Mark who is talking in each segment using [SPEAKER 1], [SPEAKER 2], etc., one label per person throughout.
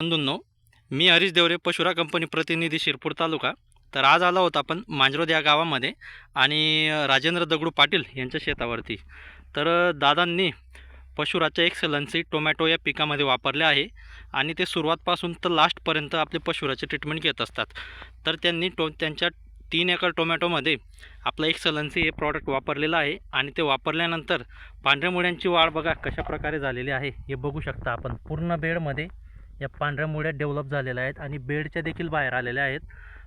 [SPEAKER 1] बंधूंनो मी हरीश देवरे पशुरा कंपनी प्रतिनिधी शिरपूर तालुका. तर आज आलो होतो आपण मांजरोद या गावामध्ये आणि राजेंद्र दगडू पाटील यांच्या शेतावरती. तर दादांनी पशुराच्या एक्सलन्सी टोमॅटो या पिकामध्ये वापरले आहे आणि ते सुरुवातपासून तर लास्टपर्यंत आपले पशुराचे ट्रीटमेंट घेत असतात. तर त्यांनी टो त्यांच्या तीन एकर टोमॅटोमध्ये आपलं एक्सलन्सी हे प्रॉडक्ट वापरलेलं आहे आणि ते वापरल्यानंतर पांढऱ्या मुळ्यांची वाढ बघा कशा प्रकारे झालेली आहे हे बघू शकता आपण. पूर्ण बेडमध्ये या पांढऱ्या मुळ्या डेव्हलप झालेल्या आहेत आणि बेडच्या देखील बाहेर आलेल्या आहेत.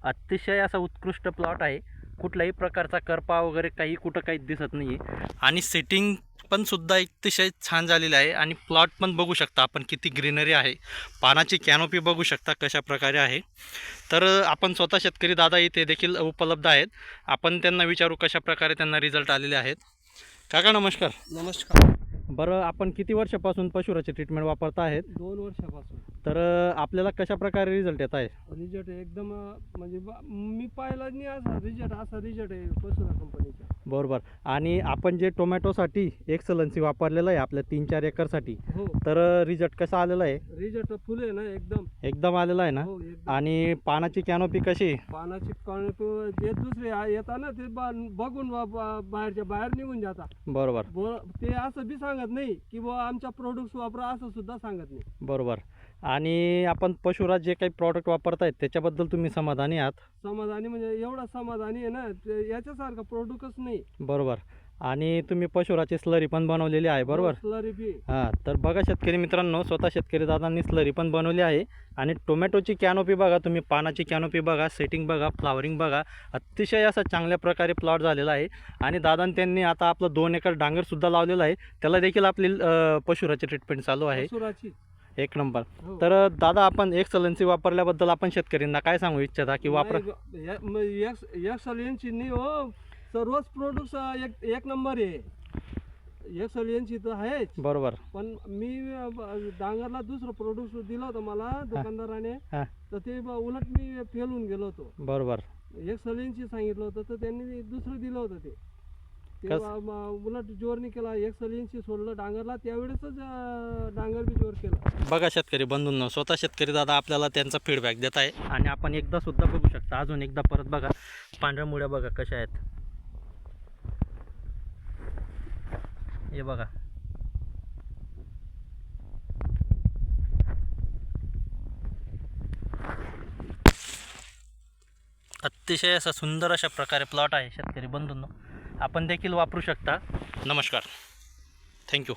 [SPEAKER 1] अतिशय असा उत्कृष्ट प्लॉट आहे. कुठल्याही प्रकारचा करपा वगैरे काही कुठं काही दिसत नाही आहे आणि सेटिंग पण सुद्धा अतिशय छान झालेलं आहे आणि प्लॉट पण बघू शकता आपण किती ग्रीनरी आहे. पानाची कॅनोपी बघू शकता कशा प्रकारे आहे. तर आपण स्वतः शेतकरी दादा इथे देखील उपलब्ध आहेत. आपण त्यांना विचारू कशा प्रकारे त्यांना रिझल्ट आलेले आहेत. काका नमस्कार.
[SPEAKER 2] नमस्कार.
[SPEAKER 1] बरं आपण किती वर्षापासून पशुराचे ट्रीटमेंट वापरता आहेत?
[SPEAKER 2] दोन वर्षापासून.
[SPEAKER 1] तर आपल्याला कशा प्रकारे रिझल्ट येत आहे?
[SPEAKER 2] रिजल्ट एकदम म्हणजे मी पाहिला नाही असा रिजल्ट असा रिजल्ट आहे पसुरा कंपनीचा
[SPEAKER 1] बरोबर. आणि आपण जे टोमॅटोसाठी एक्सलन्सी वापरलेलं आहे आपल्या तीन चार एकरसाठी
[SPEAKER 2] हो.
[SPEAKER 1] तर रिझल्ट कसा आलेला आहे?
[SPEAKER 2] रिजल्ट फुल आहे ना एकदम.
[SPEAKER 1] एकदम आलेला आहे ना?
[SPEAKER 2] हो एकदम.
[SPEAKER 1] आणि पानाची कॅनोपी कशी?
[SPEAKER 2] पानाची कणक जे दुसरे आ- येतात ना ते बा- बघून बा- बा- बाहेरच्या बाहेर निघून जातात.
[SPEAKER 1] बरोबर.
[SPEAKER 2] ब- ते असं बी सांगत नाही की बुवा आमच्या प्रोडक्ट्स वापरा असं सुद्धा सांगत नाही.
[SPEAKER 1] बरोबर. आणि आपण पशुराज जे काही प्रॉडक्ट वापरतायत त्याच्याबद्दल तुम्ही समाधानी आहात?
[SPEAKER 2] समाधानी म्हणजे एवढा समाधानी आहे ना ते याच्यासारखा प्रोडक्टच नाही.
[SPEAKER 1] बरोबर. आणि तुम्ही पशुराची स्लरी पण बनवलेली आहे बरोबर?
[SPEAKER 2] स्लरी बी.
[SPEAKER 1] हां तर बघा शेतकरी मित्रांनो स्वतः शेतकरी दादांनी स्लरी पण बनवली आहे. आणि टोमॅटोची कॅनोपी बघा तुम्ही पानाची कॅनोपी बघा सेटिंग बघा फ्लावरिंग बघा अतिशय असा चांगल्या प्रकारे प्लॉट झालेला आहे. आणि दादांनी त्यांनी आता आपलं दोन एकर डांगरसुद्धा लावलेलं आहे. त्याला देखील आपली अं, पशुराची ट्रीटमेंट चालू आहे. एक नंबर.
[SPEAKER 2] हो.
[SPEAKER 1] तर दादा आपण एक्सलन्सी वापरल्याबद्दल आपण शेतकरींना काय सांगू इच्छिता की वापरा?
[SPEAKER 2] नाही या- म- नाही हो. सर्वच प्रोडक्ट्स एक एक नंबर आहे. एक सलियनची तर आहेच.
[SPEAKER 1] बरोबर.
[SPEAKER 2] पण मी अ, ब- डांगरला दुसरं प्रोडक्ट दिलं होतं मला दुकानदाराने.
[SPEAKER 1] हां.
[SPEAKER 2] तर ते ब- उलट मी फेल होऊन गेलो होतो.
[SPEAKER 1] बरोबर.
[SPEAKER 2] एक सलियनची सांगितलं होतं तर त्यांनी दुसरं दिलं होतं ते. ते
[SPEAKER 1] कस-
[SPEAKER 2] ब- म- उलट जोरनी केला एक सलियनची सोडलं डांगरला त्यावेळेसच अ, डांगर बी जोर केला.
[SPEAKER 1] बघा शेतकरी बंधूंनो स्वतः शेतकरी दादा आपल्याला त्यांचा फीडबॅक देत आहे. आणि आपण एकदा सुद्धा बघू शकता अजून एकदा परत बघा पांढऱ्या मुळ्या बघा कशा आहेत. हे बघा. अतिशय असा सुंदर अशा प्रकारे प्लॉट आहे शेतकरी बंधूंनो. आपण देखील वापरू शकता. नमस्कार. थँक्यू